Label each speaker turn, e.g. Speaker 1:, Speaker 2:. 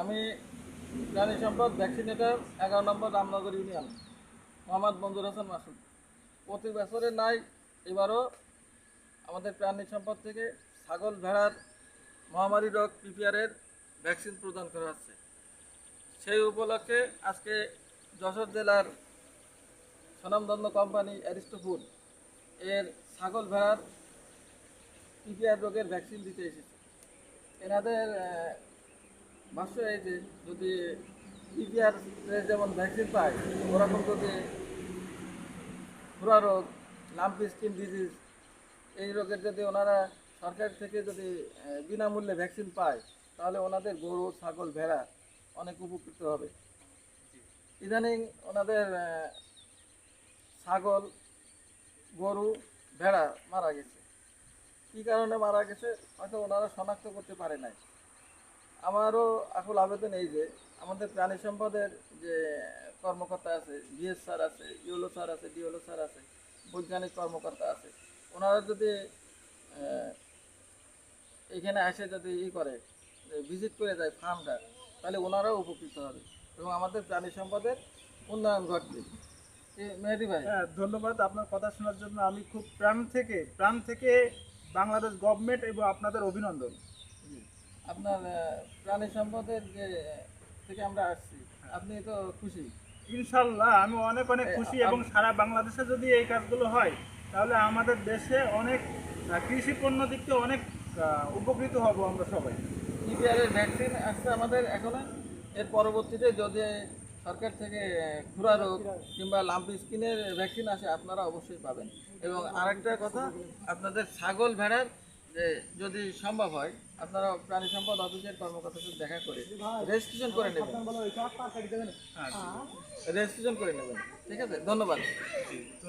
Speaker 1: আমি প্রাণী সম্পদ ভ্যাকসিনেটর এগারো নম্বর রামনগর ইউনিয়ন মোহাম্মদ মঞ্জুর হাসান মাসুদ। প্রতি বছরে নাই, এবারও আমাদের প্রাণী সম্পদ থেকে ছাগল, ভেড়ার মহামারী রোগ পিপিআরের ভ্যাকসিন প্রদান করা হচ্ছে। সেই উপলক্ষে আজকে যশোর জেলার স্বনামধন্য কোম্পানি অ্যারিস্টোফুড এর ছাগল, ভেড়ার পিপিআর রোগের ভ্যাকসিন দিতে এসেছে। এনাদের ভাষ্য এই যে যদি ইপিআর যেমন ভ্যাকসিন পায়, ওরকম যদি খুরা রোগ লাম্পি স্কিন ডিজিজ এই রোগের যদি ওনারা সরকার থেকে যদি বিনামূল্যে ভ্যাকসিন পায়, তাহলে ওনাদের গরু, ছাগল, ভেড়া অনেক উপকৃত হবে। ইদানিং ওনাদের ছাগল, গরু, ভেড়া মারা গেছে। কী কারণে মারা গেছে, হয়তো ওনারা শনাক্ত করতে পারে নাই। আমারও আসল আবেদন এই যে, আমাদের প্রাণী সম্পদের যে কর্মকর্তা আছে, বিএস স্যার আছে, ইউলো স্যার আছে, ডিওলো স্যার আছে, বৈজ্ঞানিক কর্মকর্তা আছে, ওনারা যদি এখানে এসে যদি ই করে, ভিজিট করে যায় ফার্মটা, তাহলে ওনারাও উপকৃত হবে এবং আমাদের প্রাণী সম্পদের উন্নয়ন ঘটবে। মেহেদি ভাই।
Speaker 2: হ্যাঁ ধন্যবাদ আপনার কথা শোনার জন্য। আমি খুব প্রাণ থেকে প্রাণ থেকে বাংলাদেশ গভর্নমেন্ট এবং আপনাদের অভিনন্দন।
Speaker 1: আপনার প্রাণী সম্পদের যে থেকে আমরা আসছি আপনি তো খুশি।
Speaker 2: ইনশাল্লাহ আমি অনেক অনেক খুশি এবং সারা বাংলাদেশে যদি এই কাজগুলো হয় তাহলে আমাদের দেশে অনেক কৃষি পণ্য দিক থেকে অনেক উপকৃত হব আমরা সবাই।
Speaker 1: ইপিআরের ভ্যাকসিন আসছে আমাদের এখনও। এর পরবর্তীতে যদি সরকার থেকে খুরা রোগ কিংবা লাম্পি স্কিনের ভ্যাকসিন আসে, আপনারা অবশ্যই পাবেন। এবং আরেকটা কথা, আপনাদের ছাগল ভেড়ার যে যদি সম্ভব হয় আপনারা প্রাণী সম্পদ অফিসের কর্মকর্তার সাথে দেখা করে রেজিস্ট্রেশন করে নেবেন।
Speaker 2: হ্যাঁ
Speaker 1: রেজিস্ট্রেশন করে নেবেন। ঠিক আছে? ধন্যবাদ।